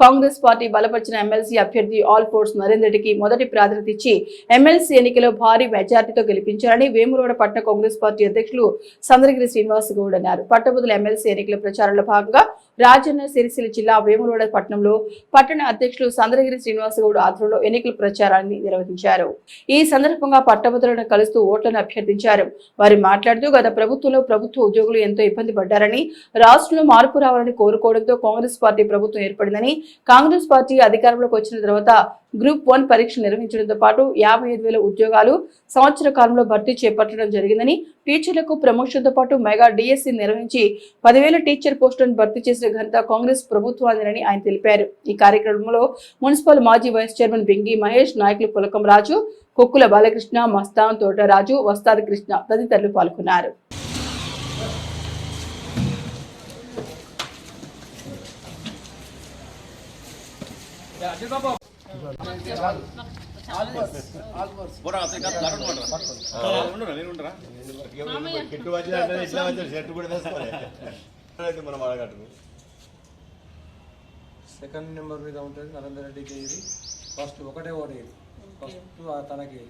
Congress party బలపరిచిన MLC అభ్యర్థి Alphores Narender రెడ్డికి మొదటి ప్రాధాన్యత ఇచ్చి ఎమ్మెల్సీ ఎన్నికలో భారీ మెజార్టీతో గెలిపించారని వేములవాడ పట్టణ కాంగ్రెస్ పార్టీ అధ్యక్షులు సంద్రగిరి శ్రీనివాస్ గౌడ్ అన్నారు. పట్టభద్రుల ఎమ్మెల్సీ ఎన్నికల ప్రచారంలో భాగంగా రాజన్న సిరిసిల్ల జిల్లా వేములవాడ పట్టణంలో పట్టణ అధ్యక్షులు సంద్రగిరి శ్రీనివాస్ గౌడ్ ఆధ్వర్యంలో ఎన్నికల ప్రచారాన్ని నిర్వహించారు. ఈ సందర్భంగా పట్టభద్రులను కలుస్తూ ఓట్లను అభ్యర్థించారు. వారు మాట్లాడుతూ గత ప్రభుత్వంలో ప్రభుత్వ ఉద్యోగులు ఎంతో ఇబ్బంది పడ్డారని రాష్ట్రంలో మార్పు రావాలని కోరుకోవడంతో కాంగ్రెస్ పార్టీ ప్రభుత్వం ఏర్పడిందని కాంగ్రెస్ పార్టీ అధికారంలోకి వచ్చిన తర్వాత గ్రూప్ వన్ పరీక్ష నిర్వహించడంతో పాటు యాభై ఐదు వేల ఉద్యోగాలు సంవత్సర కాలంలో భర్తీ చేపట్టడం జరిగిందని టీచర్లకు ప్రమోషన్తో పాటు మెగా డిఎస్సి నిర్వహించి పదివేల టీచర్ పోస్టులను భర్తీ చేసిన ఘనత కాంగ్రెస్ ప్రభుత్వానిదని ఆయన తెలిపారు. ఈ కార్యక్రమంలో మున్సిపల్ మాజీ వైస్ చైర్మన్ బింగి మహేష్ నాయకులు పులకం రాజు కొక్కుల బాలకృష్ణ మస్తాన్ తోటరాజు వస్తాది కృష్ణ తదితరులు పాల్గొన్నారు. సెకండ్ నెంబర్ మీద ఉంటుంది నరేందర్ రెడ్డికి ఇది ఫస్ట్ ఒకటే ఓటు ఇది ఫస్ట్ తనకి.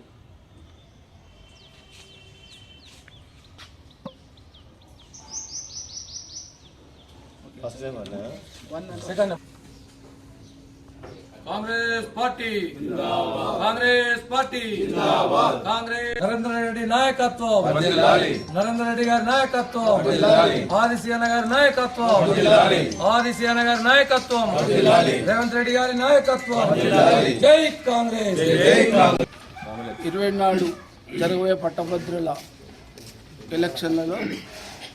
First second Congress party. Congress party. Congress Narendra Reddy నాయకత్వం. నరేంద్ర రెడ్డి గారి నాయకత్వం. ఆదిశీన గారి నాయకత్వం. ఆదిశీన గారి నాయకత్వం. రేవంత్ రెడ్డి గారి నాయకత్వం. జై కాంగ్రెస్. ఇరవై నాడు జరగబోయే పట్టభద్రుల ఎలక్షన్లలో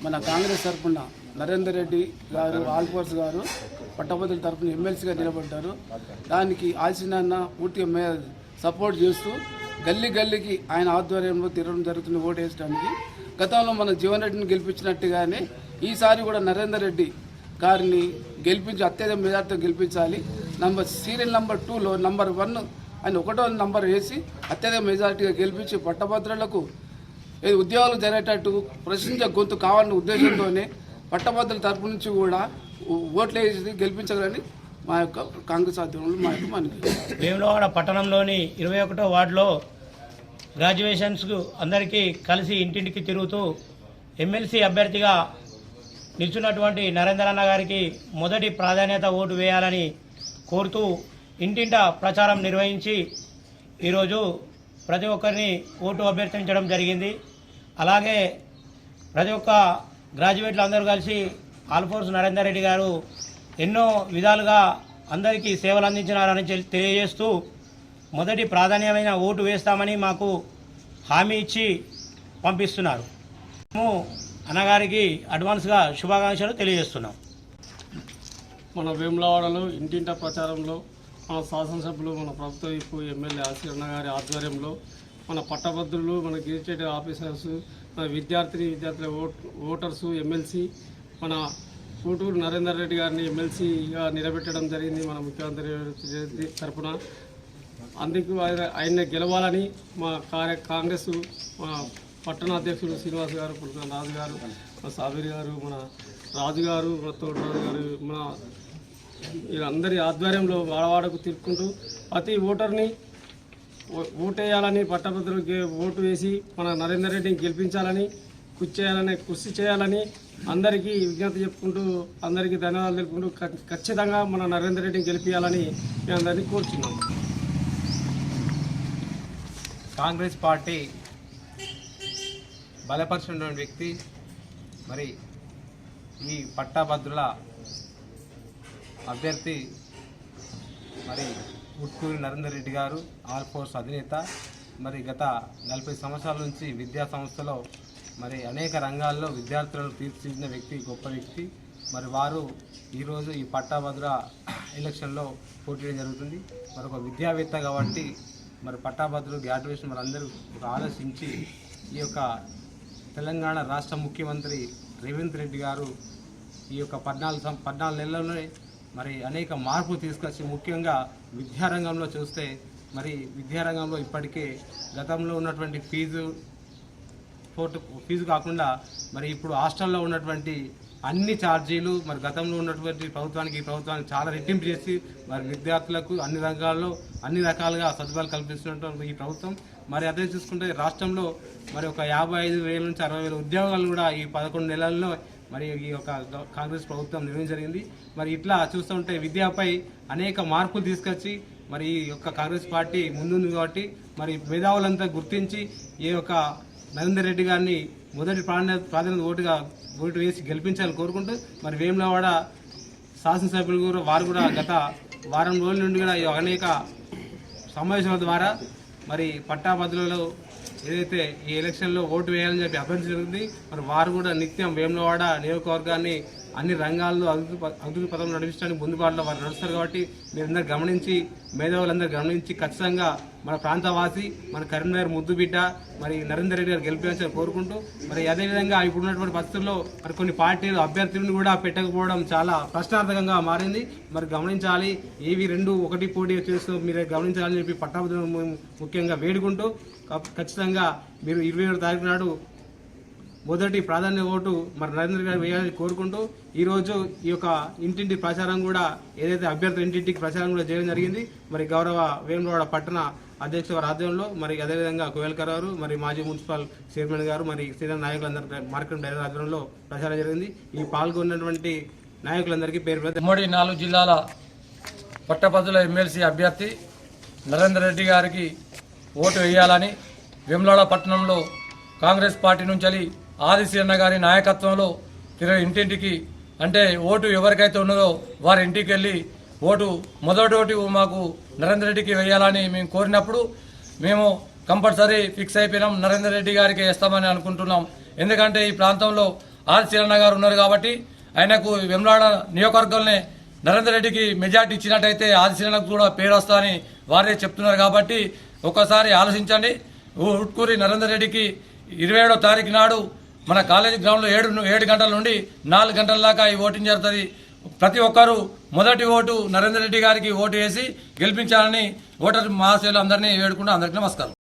మన కాంగ్రెస్ తరఫున నరేందర్ రెడ్డి గారు ఆల్ఫోర్స్ గారు పట్టభద్రుల తరఫున ఎమ్మెల్సీగా నిలబడ్డారు. దానికి ఆశీనాన్న పూర్తిగా మే సపోర్ట్ చేస్తూ గల్లీ గల్లీకి ఆయన ఆధ్వర్యంలో తిరగడం జరుగుతుంది ఓటు వేసడానికి గతంలో మన జీవన్ రెడ్డిని గెలిపించినట్టుగానే ఈసారి కూడా నరేందర్ రెడ్డి గారిని గెలిపించి అత్యధిక మెజార్టీతో గెలిపించాలి. నంబర్ సీరియల్ నంబర్ టూలో నంబర్ వన్ ఆయన ఒకటో నంబర్ వేసి అత్యధిక మెజార్టీగా గెలిపించి పట్టభద్రులకు ఉద్యోగాలు జరిగేటట్టు ప్రశ్నించే గొంతు కావాలనే ఉద్దేశంతోనే పట్టభద్రుల తరపు నుంచి కూడా ఓట్లు వేసి గెలిపించాలని మా యొక్క కాంగ్రెస్ ఆధ్వర్యంలో మా యొక్క మనకి. వేములవాడ పట్టణంలోని ఇరవై ఒకటో వార్డులో గ్రాడ్యుయేషన్స్కు అందరికీ కలిసి ఇంటింటికి తిరుగుతూ ఎమ్మెల్సీ అభ్యర్థిగా నిల్చున్నటువంటి నరేంద్ర అన్న గారికి మొదటి ప్రాధాన్యత ఓటు వేయాలని కోరుతూ ఇంటింట ప్రచారం నిర్వహించి ఈరోజు ప్రతి ఒక్కరిని ఓటు అభ్యర్థించడం జరిగింది. అలాగే ప్రతి ఒక్క గ్రాడ్యుయేట్లు అందరూ కలిసి ఆల్ఫోర్స్ నరేందర్ రెడ్డి గారు ఎన్నో విధాలుగా అందరికీ సేవలు అందించినారని తెలియజేస్తూ మొదటి ప్రాధాన్యమైన ఓటు వేస్తామని మాకు హామీ ఇచ్చి పంపిస్తున్నారు. మేము అన్నగారికి అడ్వాన్స్గా శుభాకాంక్షలు తెలియజేస్తున్నాం. మన వేములవాడలో ఇంటింట ప్రచారంలో మన శాసనసభ్యులు మన ప్రభుత్వ వైపు ఎమ్మెల్యే ఆశీర్ణ గారి ఆధ్వర్యంలో మన పట్టభద్రులు మన గిరిచేటి ఆఫీసర్స్ మన విద్యార్థిని విద్యార్థుల ఓట్ ఓటర్స్ ఎమ్మెల్సీ మన కూటూరు నరేందర్ రెడ్డి గారిని ఎమ్మెల్సీగా నిలబెట్టడం జరిగింది మన ముఖ్యమంత్రి తరఫున అందుకు ఆయన ఆయన గెలవాలని మా కార్య కాంగ్రెస్ మా పట్టణ అధ్యక్షుడు శ్రీనివాస్ గారు పుల్కన్ రాజు గారు మా సాబిరి గారు మన రాజు గారు మన తోటరాజు గారు మన వీళ్ళందరి ఆధ్వర్యంలో వాడవాడకు తిరుక్కుంటూ ప్రతి ఓటర్ని ఓటేయాలని పట్టభద్రులకి ఓటు వేసి మన నరేందర్ రెడ్డిని గెలిపించాలని కృషి చేయాలని కృషి చేయాలని అందరికీ విజ్ఞప్తి చెప్పుకుంటూ అందరికీ ధన్యవాదాలు తెలుపుకుంటూ ఖచ్చితంగా మన నరేందర్ రెడ్డిని గెలిపించాలని మేము అందరినీ కోరుచున్నాం. కాంగ్రెస్ పార్టీ బలపరుచున్న వ్యక్తి మరి ఈ పట్టాభద్రుల అభ్యర్థి మరి ఉట్కూరి నరేందర్ రెడ్డి గారు ఆల్ ఫోర్స్ అధినేత. మరి గత నలభై సంవత్సరాల నుంచి విద్యా సంస్థలో మరి అనేక రంగాల్లో విద్యార్థులను తీర్చిదిద్దిన వ్యక్తి గొప్ప వ్యక్తి. మరి వారు ఈరోజు ఈ పట్టాభద్ర ఎలక్షన్లో పోటీ జరుగుతుంది. మరి ఒక విద్యావేత్త కాబట్టి మరి పట్టాభద్రులు గ్రాడ్యుయేషన్ మరి అందరూ ఆలోచించి ఈ యొక్క తెలంగాణ రాష్ట్ర ముఖ్యమంత్రి రేవంత్ రెడ్డి గారు ఈ యొక్క పద్నాలుగు పద్నాలుగు నెలల్లోనే మరి అనేక మార్పులు తీసుకొచ్చి ముఖ్యంగా విద్యారంగంలో చూస్తే మరి విద్యారంగంలో ఇప్పటికే గతంలో ఉన్నటువంటి ఫీజు ఫోర్ట్ ఫీజు కాకుండా మరి ఇప్పుడు హాస్టల్లో ఉన్నటువంటి అన్ని ఛార్జీలు మరి గతంలో ఉన్నటువంటి ప్రభుత్వానికి ఈ ప్రభుత్వానికి చాలా రెట్టింపు చేసి మరి విద్యార్థులకు అన్ని రంగాల్లో అన్ని రకాలుగా సదుపాయాలు కల్పిస్తున్నటువంటి ఈ ప్రభుత్వం. మరి అదే చూసుకుంటే రాష్ట్రంలో మరి ఒక యాభై ఐదు వేల నుంచి అరవై వేల ఉద్యోగాలు కూడా ఈ పదకొండు నెలల్లో మరి ఈ యొక్క కాంగ్రెస్ ప్రభుత్వం నిర్వహించడం జరిగింది. మరి ఇట్లా చూస్తుంటే విద్యపై అనేక మార్పులు తీసుకొచ్చి మరి ఈ యొక్క కాంగ్రెస్ పార్టీ ముందుంది కాబట్టి మరి మేధావులంతా గుర్తించి ఈ యొక్క నరేందర్ రెడ్డి గారిని మొదటి ప్రాధాన్యత ప్రాధాన్యత ఓటుగా ఓటు వేసి గెలిపించాలని కోరుకుంటూ మరి వేములవాడ శాసనసభ్యులు కూడా వారు కూడా గత వారం రోజుల నుండి కూడా ఈ అనేక సమావేశాల ద్వారా మరి పట్టాభద్రులలో ఏదైతే ఈ ఎలక్షన్లో ఓటు వేయాలని చెప్పి అభ్యర్థి జరుగుతుంది మరి వారు కూడా నిత్యం వేములవాడ నియోజకవర్గాన్ని అన్ని రంగాల్లో అభివృద్ధి అభివృద్ధి పథకం నడిపించడానికి ముందుబాటులో వారు నడుస్తారు కాబట్టి మీరందరూ గమనించి మేధావులందరూ గమనించి ఖచ్చితంగా మన ప్రాంతవాసి మన కరీంనగర్ ముద్దుబిడ్డ మరి నరేందర్ రెడ్డి గారు గెలిపించాలని కోరుకుంటూ మరి అదేవిధంగా ఇప్పుడున్నటువంటి పరిస్థితుల్లో మరి కొన్ని పార్టీలు అభ్యర్థులను కూడా పెట్టకపోవడం చాలా ప్రశ్నార్థకంగా మారింది. మరి గమనించాలి ఏవి రెండు ఒకటి పోటీ చేస్తూ మీరు గమనించాలని చెప్పి పట్టాభద్రులను ముఖ్యంగా వేడుకుంటూ ఖచ్చితంగా మీరు ఇరవై ఏడు తారీఖు నాడు మొదటి ప్రాధాన్య ఓటు మరి నరేంద్ర గారు వేయాలని కోరుకుంటూ ఈరోజు ఈ యొక్క ఇంటింటి ప్రచారం కూడా ఏదైతే అభ్యర్థుల ఇంటింటికి ప్రచారం కూడా చేయడం జరిగింది మరి గౌరవ వేములవాడ పట్టణ అధ్యక్ష ఆధ్వర్యంలో మరి అదేవిధంగా కోయల్కర్ గారు మరి మాజీ మున్సిపల్ చైర్మన్ గారు మరి సీనియర్ నాయకులందరూ మార్కెట్ డైరెక్టర్ ఆధ్వర్యంలో ప్రచారం జరిగింది. ఈ పాల్గొన్నటువంటి నాయకులందరికీ పేరు పేరు ఉమ్మడి నాలుగు జిల్లాల పట్టభద్రుల ఎమ్మెల్సీ అభ్యర్థి నరేందర్ రెడ్డి గారికి ఓటు వేయాలని వెమ్లాడ పట్టణంలో కాంగ్రెస్ పార్టీ నుంచి ఆదిశీరణ గారి నాయకత్వంలో తిరిగి ఇంటింటికి అంటే ఓటు ఎవరికైతే ఉన్నదో వారి ఇంటికి వెళ్ళి ఓటు మొదటి ఓటు మాకు నరేందర్ రెడ్డికి వేయాలని మేము కోరినప్పుడు మేము కంపల్సరీ ఫిక్స్ అయిపోయినాం నరేందర్ రెడ్డి గారికి వేస్తామని అనుకుంటున్నాం. ఎందుకంటే ఈ ప్రాంతంలో ఆదిశీరణ గారు ఉన్నారు కాబట్టి ఆయనకు వెమ్లాడ నియోజకవర్గంలోనే నరేందర్ రెడ్డికి మెజార్టీ ఇచ్చినట్టయితే ఆదిశీరణకు కూడా పేరు వస్తుందని వారే చెప్తున్నారు కాబట్టి ఒక్కసారి ఆలోచించండి. ఉట్కూరి నరేందర్ రెడ్డికి ఇరవై ఏడో తారీఖు నాడు మన కాలేజీ గ్రౌండ్లో ఏడు ఏడు గంటల నుండి నాలుగు గంటల దాకా ఈ ఓటింగ్ జరుగుతుంది. ప్రతి ఒక్కరూ మొదటి ఓటు నరేందర్ రెడ్డి గారికి ఓటు వేసి గెలిపించాలని ఓటర్ మహాశయులు అందరినీ వేడుకుంటూ అందరికీ నమస్కారం.